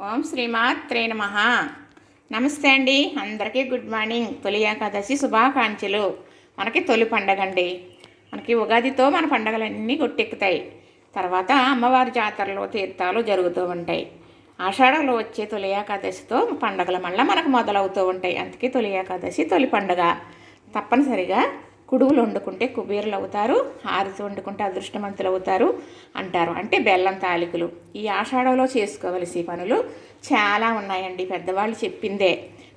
ఓం శ్రీమాత్రే నమ. నమస్తే అండి. అందరికీ గుడ్ మార్నింగ్. తొలి ఏకాదశి శుభాకాంక్షలు. మనకి తొలి పండగ అండి. మనకి ఉగాదితో మన పండగలన్నీ గొట్టెక్కుతాయి తర్వాత అమ్మవారి జాతరలు తీర్థాలు జరుగుతూ ఉంటాయి. ఆషాఢంలో వచ్చే తొలి ఏకాదశితో పండగలు మళ్ళీ మనకు మొదలవుతూ ఉంటాయి. అందుకే తొలి ఏకాదశి తొలి పండగ. తప్పనిసరిగా కుడుగులు వండుకుంటే కుబేరులు అవుతారు హారతి వండుకుంటే అదృష్టవంతులు అవుతారు అంటారు. అంటే బెల్లం తాలికలు ఈ ఆషాఢంలో చేసుకోవలసి పనులు చాలా ఉన్నాయండి. పెద్దవాళ్ళు చెప్పిందే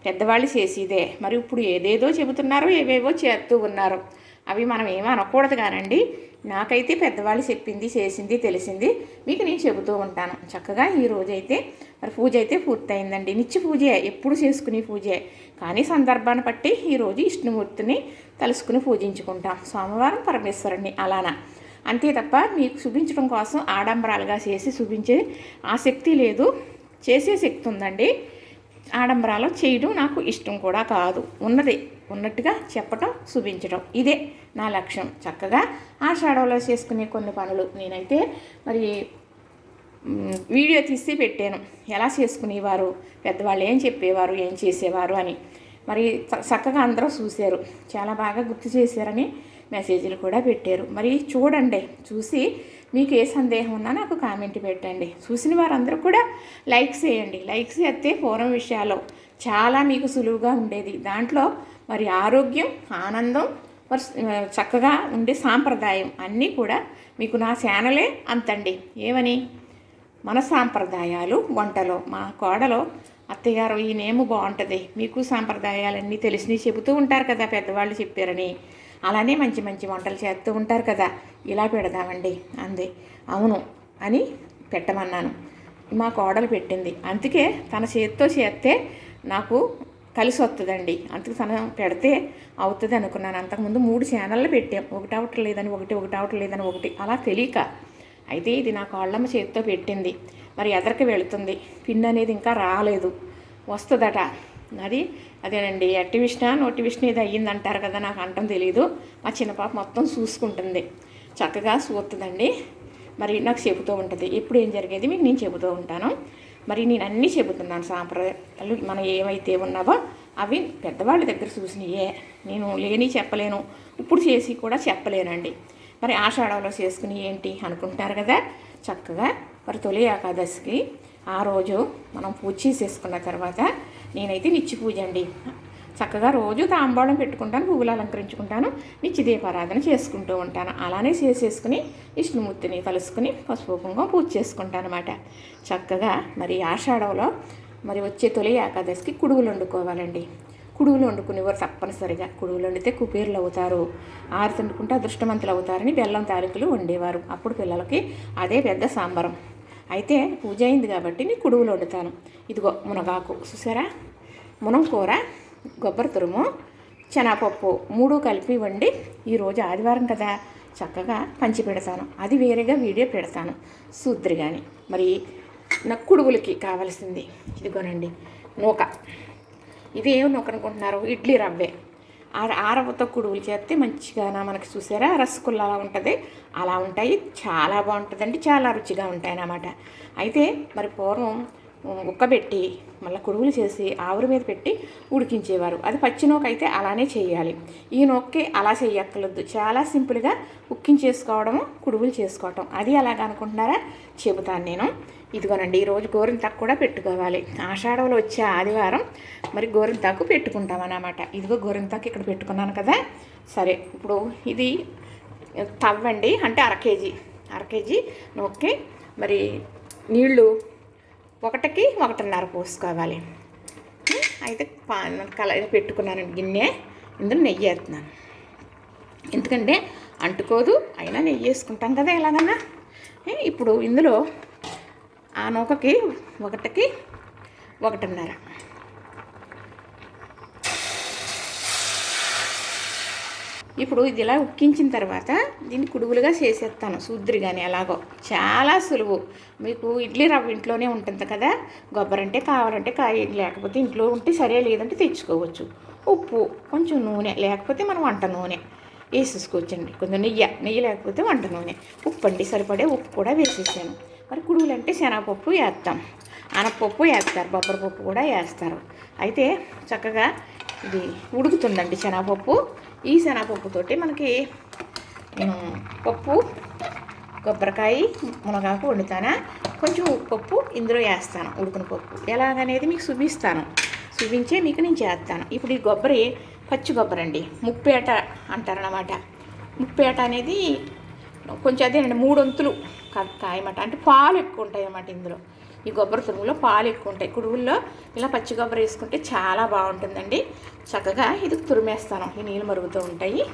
పెద్దవాళ్ళు చేసేదే. మరి ఇప్పుడు ఏదేదో చెబుతున్నారు ఏవేవో చేస్తూ ఉన్నారు. అవి మనం ఏమీ అనకూడదు కానండి. నాకైతే పెద్దవాళ్ళు చెప్పింది చేసింది తెలిసింది. మీకు నేను చెబుతూ ఉంటాను. చక్కగా ఈ రోజైతే మరి పూజ అయితే పూర్తయిందండి. నిత్య పూజే ఎప్పుడు చేసుకునే పూజే. కానీ సందర్భాన్ని బట్టి ఈరోజు విష్ణుమూర్తిని తలుసుకుని పూజించుకుంటాం. సోమవారం పరమేశ్వరుణ్ణి అలానా? అంతే తప్ప మీకు చూపించడం కోసం ఆడంబరాలుగా చేసి చూపించే శక్తి లేదు. చేసే శక్తి ఉందండి. ఆడంబరాలు చేయడం నాకు ఇష్టం కూడా కాదు. ఉన్నది ఉన్నట్టుగా చెప్పటం చూపించడం ఇదే నా లక్ష్యం. చక్కగా ఆషాఢంలో చేసుకునే కొన్ని పనులు నేనైతే మరి వీడియో తీసి పెట్టాను. ఎలా చేసుకునేవారు? పెద్దవాళ్ళు ఏం చెప్పేవారు? ఏం చేసేవారు అని. మరి చక్కగా అందరూ చూశారు. చాలా బాగా గుర్తు చేశారని మెసేజ్లు కూడా పెట్టారు. మరి చూడండి చూసి మీకు ఏ సందేహం ఉన్నా నాకు కామెంట్ పెట్టండి. చూసిన వారందరూ కూడా లైక్స్ చేయండి. లైక్స్ చేస్తే పూర్వం విషయాలు చాలా మీకు సులువుగా ఉండేది. దాంట్లో మరి ఆరోగ్యం ఆనందం మరి చక్కగా ఉండే సాంప్రదాయం అన్నీ కూడా మీకు నా ఛానలే అంతండి. ఏమని? మన సాంప్రదాయాలు వంటలో మా కోడలో అత్తయ్యగారు ఈ నేము బాగుంటుంది. మీకు సాంప్రదాయాలన్నీ తెలిసినవి చెబుతూ ఉంటారు కదా పెద్దవాళ్ళు చెప్పారని. అలానే మంచి మంచి వంటలు చేస్తూ ఉంటారు కదా. ఇలా పెడదామండి అంది. అవును అని పెట్టమన్నాను. మా కోడలు పెట్టింది. అందుకే తన చేతితో చేస్తే నాకు కలిసి వస్తుందండి అందుకు తను పెడితే అవుతుంది అనుకున్నాను. అంతకుముందు మూడు ఛానళ్ళు పెట్టాం. ఒకటి అవటం లేదని ఒకటి ఒకటి అవటం లేదని ఒకటి అలా తెలియక. అయితే ఇది నా కోళ్ళమ్మ చేతితో పెట్టింది. మరి ఎదరికి వెళుతుంది? పిన్ అనేది ఇంకా రాలేదు. వస్తుందట. అది. అదేనండి అట్టి విష్ణ నోటి విష్ణ ఇది అయ్యిందంటారు కదా నాకు అంటం తెలియదు మా చిన్న పాప మొత్తం చూసుకుంటుంది. చక్కగా చూస్తుందండి మరి నాకు చెబుతూ ఉంటుంది. ఎప్పుడు ఏం జరిగేది మీకు నేను చెబుతూ ఉంటాను. మరి నేను అన్నీ చెబుతున్నాను సాంప్రదాయాలు. మనం ఏమైతే ఉన్నావో అవి పెద్దవాళ్ళ దగ్గర చూసినయే. నేను లేని చెప్పలేను. ఇప్పుడు చేసి కూడా చెప్పలేనండి. మరి ఆషాఢంలో చేసుకుని ఏంటి అనుకుంటారు కదా? చక్కగా మరి తొలి ఏకాదశికి ఆ రోజు మనం పూజ చేసేసుకున్న తర్వాత నేనైతే నిత్య పూజ అండి. చక్కగా రోజు తాంబాళం పెట్టుకుంటాను పువ్వులు అలంకరించుకుంటాను నిత్య దీపారాధన చేసుకుంటూ ఉంటాను. అలానే చేసేసుకుని విష్ణుమూర్తిని కలుసుకుని పసుపు కుంకుమ పూజ చేసుకుంటాను అనమాట చక్కగా మరి ఆషాఢంలో మరి వచ్చే తొలి ఏకాదశికి కుడుగులు వండుకోవాలండి. కుడుగులు వండుకునేవారు తప్పనిసరిగా. కుడుగులు వండితే కుపేర్లు అవుతారు. ఆరు వండుకుంటే అదృష్టవంతులు అవుతారని బెల్లం తారీఖులు వండేవారు. అప్పుడు పిల్లలకి అదే పెద్ద సాంబరం. అయితే పూజ అయింది కాబట్టి నేను కుడువులు వండుతాను. ఇదిగో మునగాకు చూసారా? మునంకూర కొబ్బరి తురుము శనగపప్పు మూడు కలిపి వండి ఈరోజు ఆదివారం కదా. చక్కగా పంచి పెడతాను. అది వేరేగా వీడియో పెడతాను. సూద్రి కానీ మరి నాకు కుడుగులకి కావాల్సింది. ఇదిగోనండి నూక. ఇది ఏం నూక అనుకుంటున్నారు? ఇడ్లీ రవ్వే. ఆ ఆ కుడుగులు చేస్తే మంచిగా మనకి చూసారా? రసగుల్లా అలా ఉంటుంది. అలా ఉంటాయి. చాలా బాగుంటుందండి. చాలా రుచిగా ఉంటాయి అన్నమాట అయితే మరి పూర్వం ఉక్కబెట్టి మళ్ళీ కొడుగులు చేసి ఆవిరి మీద పెట్టి ఉడికించేవారు. అది పచ్చి నూక అయితే అలానే చేయాలి. ఈ నొక్కే అలా చేయక్కర్లేదు. చాలా సింపుల్గా ఉక్కించేసుకోవడము కుడుగులు చేసుకోవటం. అది ఎలాగ అనుకుంటున్నారా? చెబుతాను నేను. ఇదిగోనండి ఈరోజు గోరింతాకు కూడా పెట్టుకోవాలి. ఆషాఢంలో వచ్చే ఆదివారం మరి గోరింతాకు పెట్టుకుంటామన్నమాట. ఇదిగో గోరింతాకు ఇక్కడ పెట్టుకున్నాను కదా. సరే ఇప్పుడు ఇది తవ్వండి అంటే అర కేజీ అర కేజీ నూక్కి మరి నీళ్ళు ఒకటికి ఒకటిన్నర పోసుకోవాలి. అయితే పా కల పెట్టుకున్నాను గిన్నె ఇందులో నెయ్యి వేస్తున్నాను. ఎందుకంటే అంటుకోదు అయినా నెయ్యి వేసుకుంటాం కదా ఎలాగన్నా. ఇప్పుడు ఇందులో ఆ నూకకి ఒకటికి ఒకటిన్నర. ఇప్పుడు ఇది ఇలా ఉక్కించిన తర్వాత దీన్ని కుడుగులుగా చేసేస్తాను శూద్రి కానీ ఎలాగో. చాలా సులువు. మీకు ఇడ్లీ రవ్వ ఇంట్లోనే ఉంటుంది కదా కొబ్బరంటే కావాలంటే కాయ లేకపోతే ఇంట్లో ఉంటే సరే లేదంటే తెచ్చుకోవచ్చు. ఉప్పు కొంచెం నూనె లేకపోతే మనం వంట నూనె వేసేసుకోవచ్చండి. కొంచెం నెయ్యి నెయ్యి లేకపోతే వంట నూనె. ఉప్పు అండి సరిపడే ఉప్పు కూడా వేసేసాను. మరి కుడుగులు అంటే శనగపప్పు వేస్తాం. అనపప్పు వేస్తారు బొబ్బరి పప్పు కూడా వేస్తారు. అయితే చక్కగా ఇది ఉడుకుతుందండి శనగపప్పు. ఈ శనగపప్పుతోటి మనకి నేను పప్పు కొబ్బరికాయ మునగాకు వండుతానా? కొంచెం పప్పు ఇందులో వేస్తాను ఉడికిన పప్పు. ఎలాగనేది మీకు చూపిస్తాను. చూపించే మీకు నేను చేస్తాను. ఇప్పుడు ఈ కొబ్బరి పచ్చి కొబ్బరి అండి ముప్పేట అంటారనమాట ముప్పేట అనేది కొంచెం అదేనండి మూడు వంతులు కాయమాట అంటే పాలు ఎక్కువ ఉంటాయి అన్నమాట ఇందులో. ఈ కొబ్బరి తురుములో పాలు ఎక్కువ ఉంటాయి కుడుగుల్లో ఇలా పచ్చి కొబ్బరి వేసుకుంటే చాలా బాగుంటుందండి. చక్కగా ఇది తురిమేస్తాను. ఈ నీళ్ళు మరుగుతూ ఉంటాయి.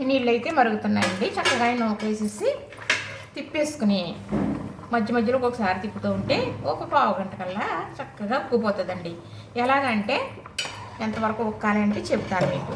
ఈ నీళ్ళు అయితే మరుగుతున్నాయండి. చక్కగా నూకేసేసి తిప్పేసుకుని మధ్య మధ్యలో ఒక్కొక్కసారి తిప్పుతూ ఉంటే ఒక పావు గంట కల్లా చక్కగా ఉక్కుపోతుందండి ఎలాగంటే ఎంతవరకు ఉక్కాలంటే చెప్తాను మీకు.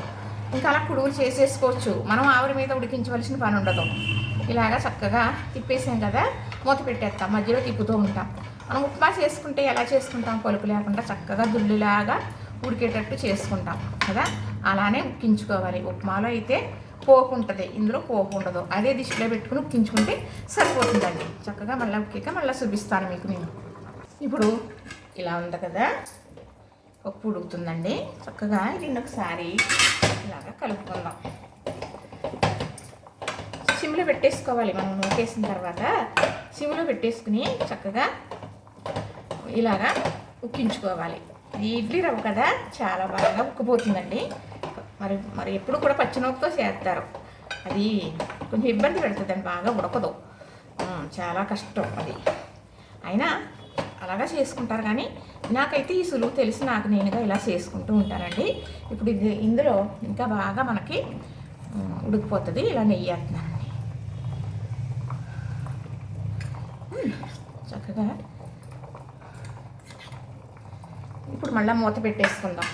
ఇంకా అలా కుడుగులు చేసేసుకోవచ్చు. మనం ఆవిరి మీద ఉడికించవలసిన పని ఉండదు. ఇలాగా చక్కగా తిప్పేసాం కదా మూత పెట్టేస్తాం. మధ్యలో తిప్పుతూ ఉంటాం. మనం ఉప్మా చేసుకుంటే ఎలా చేసుకుంటాం? పలుపు లేకుండా చక్కగా దుల్లులాగా ఉడికేటట్టు చేసుకుంటాం కదా? అలానే ఉక్కించుకోవాలి. ఉప్మాలో అయితే పోపు ఉంటుంది. ఇందులో పోపు ఉండదు. అదే దిష్టిలో పెట్టుకుని ఉక్కించుకుంటే సరిపోతుందండి. చక్కగా మళ్ళీ ఉక్కిక మళ్ళీ చూపిస్తాను మీకు నేను. ఇప్పుడు ఇలా ఉంది కదా? పప్పు ఉడుకుతుందండి. చక్కగా దీన్ని ఒకసారి ఇలాగా కలుపుకుందాం. సిమ్లో పెట్టేసుకోవాలి మనం నూకేసిన తర్వాత. సిమ్లో పెట్టేసుకుని చక్కగా ఇలాగా ఉక్కించుకోవాలి. ఇది ఇడ్లీ రవ్వ కదా చాలా బాగా ఉక్కిపోతుందండి. మరి మరి ఎప్పుడు కూడా పచ్చినొప్పుతో చేస్తారు. అది కొంచెం ఇబ్బంది పెడుతుందండి బాగా ఉడకదు. చాలా కష్టం అది. అయినా అలాగా చేసుకుంటారు కానీ నాకైతే ఈ సులువు తెలిసి నాకు నేనుగా ఇలా చేసుకుంటూ ఉంటానండి. ఇప్పుడు ఇది ఇందులో ఇంకా బాగా మనకి ఉడికిపోతుంది ఇలా నెయ్యి వేస్తున్నాను. చక్కగా. ఇప్పుడు మళ్ళీ మూత పెట్టేసుకుందాం.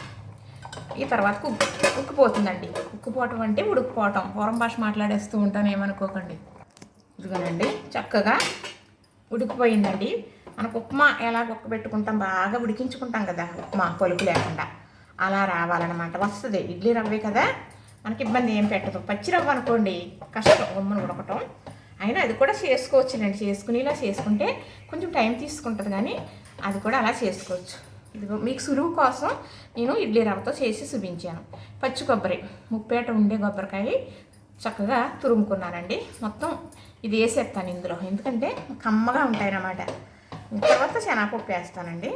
ఈ తర్వాత ఉక్కు ఉక్కిపోతుందండి ఉక్కిపోవటం అంటే ఉడికిపోవటం. పూర్వం భాష మాట్లాడేస్తూ ఉంటాను ఏమనుకోకండి. ఇదిగోనండి చక్కగా ఉడికిపోయిందండి. మనకు ఉప్మా ఎలా ఉక్క పెట్టుకుంటాం బాగా ఉడికించుకుంటాం కదా ఉప్మా పలుకు లేకుండా. అలా రావాలన్నమాట. వస్తుంది. ఇడ్లీ రవ్వే కదా మనకి ఇబ్బంది ఏం పెట్టదు. పచ్చి రవ్వ అనుకోండి కష్టం. ఉమ్మను ఉడకటం. అయినా అది కూడా చేసుకోవచ్చులేండి చేసుకుని ఇలా చేసుకుంటే కొంచెం టైం తీసుకుంటుంది కానీ అది కూడా అలా చేసుకోవచ్చు. ఇదిగో మీకు సులువు కోసం నేను ఇడ్లీ రవ్వతో చేసి చూపించాను. పచ్చి కొబ్బరి ముప్పేట ఉండే కొబ్బరికాయ చక్కగా తురుముకున్నానండి. మొత్తం ఇది వేసేస్తాను ఇందులో. ఎందుకంటే కమ్మగా ఉంటాయన్నమాట. తర్వాత శనగపప్పు వేస్తానండి.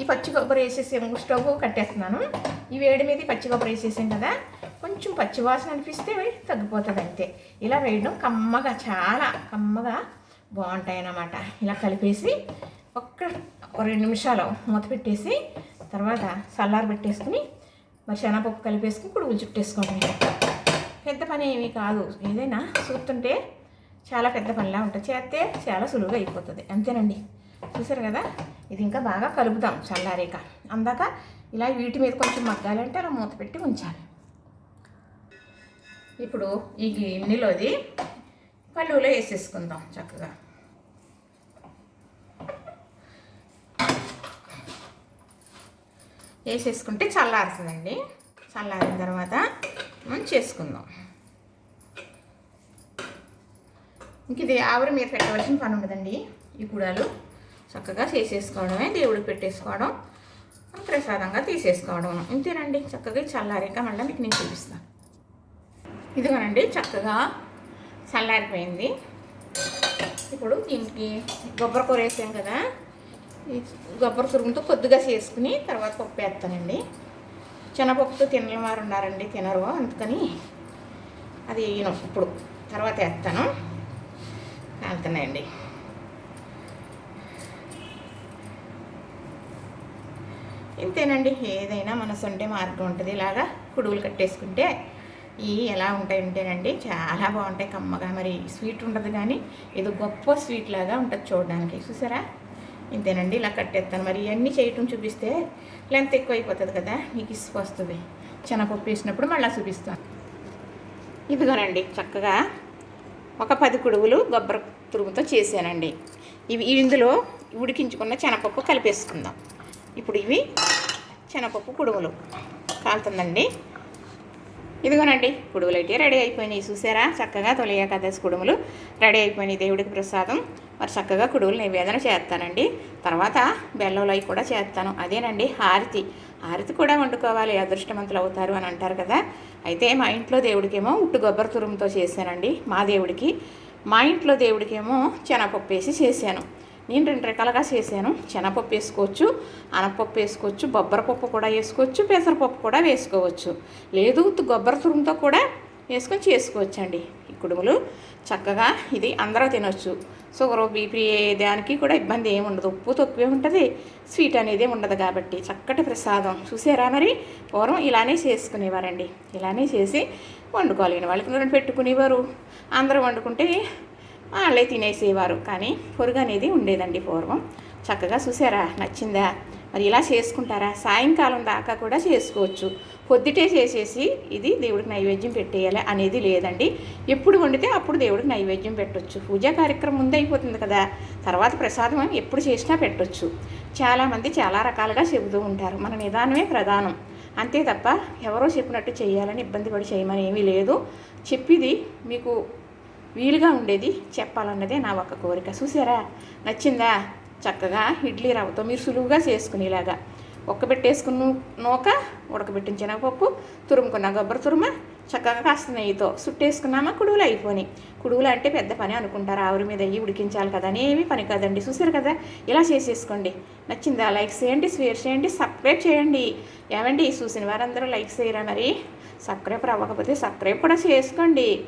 ఈ పచ్చి కొబ్బరి వేసేసి స్టవ్ కట్టేస్తున్నాను. ఈ వేడి మీద పచ్చి కొబ్బరి వేసేసాం కదా కొంచెం పచ్చివాసన అనిపిస్తే తగ్గిపోతుంది అంతే ఇలా వేయడం కమ్మగా చాలా కమ్మగా బాగుంటాయి అన్నమాట ఇలా కలిపేసి ఒక్క రెండు నిమిషాలు మూత పెట్టేసి తర్వాత సల్లారు పెట్టేసుకుని మరి శనగపప్పు కలిపేసుకుని కుడుగులు చుట్టేసుకోండి. పెద్ద పని ఏమీ కాదు. ఏదైనా చూస్తుంటే చాలా పెద్ద పనిలా ఉంటుంది. చేస్తే చాలా సులువుగా అయిపోతుంది. అంతేనండి. చూసారు కదా? ఇది ఇంకా బాగా కలుపుతాం చల్లారేక అందాక ఇలా వీటి మీద కొంచెం మగ్గాలంటే అలా మూత పెట్టి ఉంచాలి. ఇప్పుడు ఈ గిన్నెలోది పళ్ళులో వేసేసుకుందాం చక్కగా. వేసేసుకుంటే చల్లారుతుందండి. చల్లారిన తర్వాత మనం చేసుకుందాం. ఇంక ఇది ఆవిరి మీద పెట్టవలసిన పని ఉండదండి. ఈ కూడాలు చక్కగా చేసేసుకోవడమే దేవుడికి పెట్టేసుకోవడం ప్రసాదంగా తీసేసుకోవడం. ఇంతేనండి. చక్కగా చల్లారాక మళ్ళీ మీకు నేను చూపిస్తాను ఇదిగోనండి చక్కగా చల్లారిపోయింది. ఇప్పుడు దీనికి కొబ్బరి కూర వేసాం కదా ఈ కొబ్బరి తురుగుతో కొద్దిగా చేసుకుని తర్వాత పప్పు వేస్తానండి. శనగపప్పుతో తినని వారు ఉన్నారండి తినరు అందుకని అది వేయను ఇప్పుడు. తర్వాత వేస్తాను. కాలుతున్నాయండి. ఇంతేనండి ఏదైనా మనసు ఉంటే మార్గం ఉంటుంది. ఇలాగా కుడుగులు కట్టేసుకుంటే ఇవి ఎలా ఉంటాయంటేనండి చాలా బాగుంటాయి కమ్మగా మరి స్వీట్ ఉండదు కానీ ఏదో గొప్ప స్వీట్ లాగా ఉంటుంది చూడడానికి. చూసారా? ఇంతేనండి ఇలా కట్టేస్తాను. మరి ఇవన్నీ చేయటం చూపిస్తే లెంత్ ఎక్కువ అయిపోతుంది కదా మీకు ఇసుకు వస్తుంది. శనగపప్పు వేసినప్పుడు మళ్ళీ చూపిస్తాను. ఇదిగోనండి చక్కగా ఒక పది కుడువులు గొబ్బర తురుముతో చేశానండి. ఇవి ఇందులో ఉడికించుకున్న చెనపప్పు కలిపేసుకుందాం. ఇప్పుడు ఇవి చెనపప్పు కుడుములు. కాలుతుందండి. ఇదిగోనండి కుడుములు అయితే రెడీ అయిపోయినాయి. చూసారా? చక్కగా తొలి ఏకాదశి కుడుములు రెడీ అయిపోయినాయి. దేవుడికి ప్రసాదం. మరి చక్కగా కుడువులు నివేదన చేస్తానండి. తర్వాత బెల్లంలో అవి కూడా చేస్తాను. అదేనండి హారతి. హారతి కూడా వండుకోవాలి. అదృష్టవంతులు అవుతారు అని అంటారు కదా. అయితే మా ఇంట్లో దేవుడికేమో ఉట్టు గొబ్బరి తురుముతో చేశానండి. మా దేవుడికి మా ఇంట్లో దేవుడికేమో శనగపప్పు వేసి చేశాను. నేను రెండు రకాలుగా చేశాను. శనగపప్పు వేసుకోవచ్చు అనపప్పు వేసుకోవచ్చు బొబ్బరపప్పు కూడా వేసుకోవచ్చు పెసరపప్పు కూడా వేసుకోవచ్చు. లేదు గొబ్బర తురుముతో కూడా వేసుకొని చేసుకోవచ్చు అండి ఈ కుడుములు చక్కగా ఇది అందరూ తినొచ్చు. షుగర్ బీపీ దానికి కూడా ఇబ్బంది ఏమి ఉండదు. ఉప్పు తక్కువే ఉంటుంది స్వీట్ అనేది ఉండదు కాబట్టి చక్కటి ప్రసాదం. చూసారా మరి? పూర్వం ఇలానే చేసుకునేవారండి. ఇలానే చేసి వండుకోలేని వాళ్ళకి రెండు పెట్టుకునేవారు. అందరూ వండుకుంటే వాళ్ళే తినేసేవారు. కానీ పొరుగు అనేది ఉండేదండి పూర్వం. చక్కగా చూసారా? నచ్చిందా? మరి ఇలా చేసుకుంటారా? సాయంకాలం దాకా కూడా చేసుకోవచ్చు. పొద్దుటే చేసేసి ఇది దేవుడికి నైవేద్యం పెట్టేయాలి అనేది లేదండి. ఎప్పుడు వండితే అప్పుడు దేవుడికి నైవేద్యం పెట్టొచ్చు. పూజా కార్యక్రమం ముందు అయిపోతుంది కదా? తర్వాత ప్రసాదం ఎప్పుడు చేసినా పెట్టొచ్చు. చాలామంది చాలా రకాలుగా చెబుతూ ఉంటారు. మన నిదానమే ప్రధానం. అంతే తప్ప ఎవరో చెప్పినట్టు చేయాలని ఇబ్బంది పడి చేయమని ఏమీ లేదు. చెప్పిది మీకు వీలుగా ఉండేది చెప్పాలన్నదే నా ఒక కోరిక. చూసారా నచ్చిందా? చక్కగా ఇడ్లీ రవ్వతో మీరు సులువుగా చేసుకునేలాగా. ఒక్కబెట్టేసుకున్న నూక ఉడకబెట్టిన శనగపప్పు తురుముకున్న గొబ్బరి తురుమ చక్కగా కాస్త నెయ్యితో సుట్టేసుకున్నామా? కుడువులు అయిపోయి కుడువులు అంటే పెద్ద పని అనుకుంటారు. ఆవిరి మీద అయ్యి ఉడికించాలి కదా అని ఏమీ పని కాదండి. చూసారు కదా? ఇలా చేసేసుకోండి. నచ్చిందా? లైక్ చేయండి షేర్ చేయండి సబ్స్క్రైబ్ చేయండి. ఏమండి? చూసిన వారందరూ లైక్ చేయరా మరి? సబ్స్క్రైబ్ అవ్వకపోతే సబ్స్క్రైబ్ కూడా చేసుకోండి.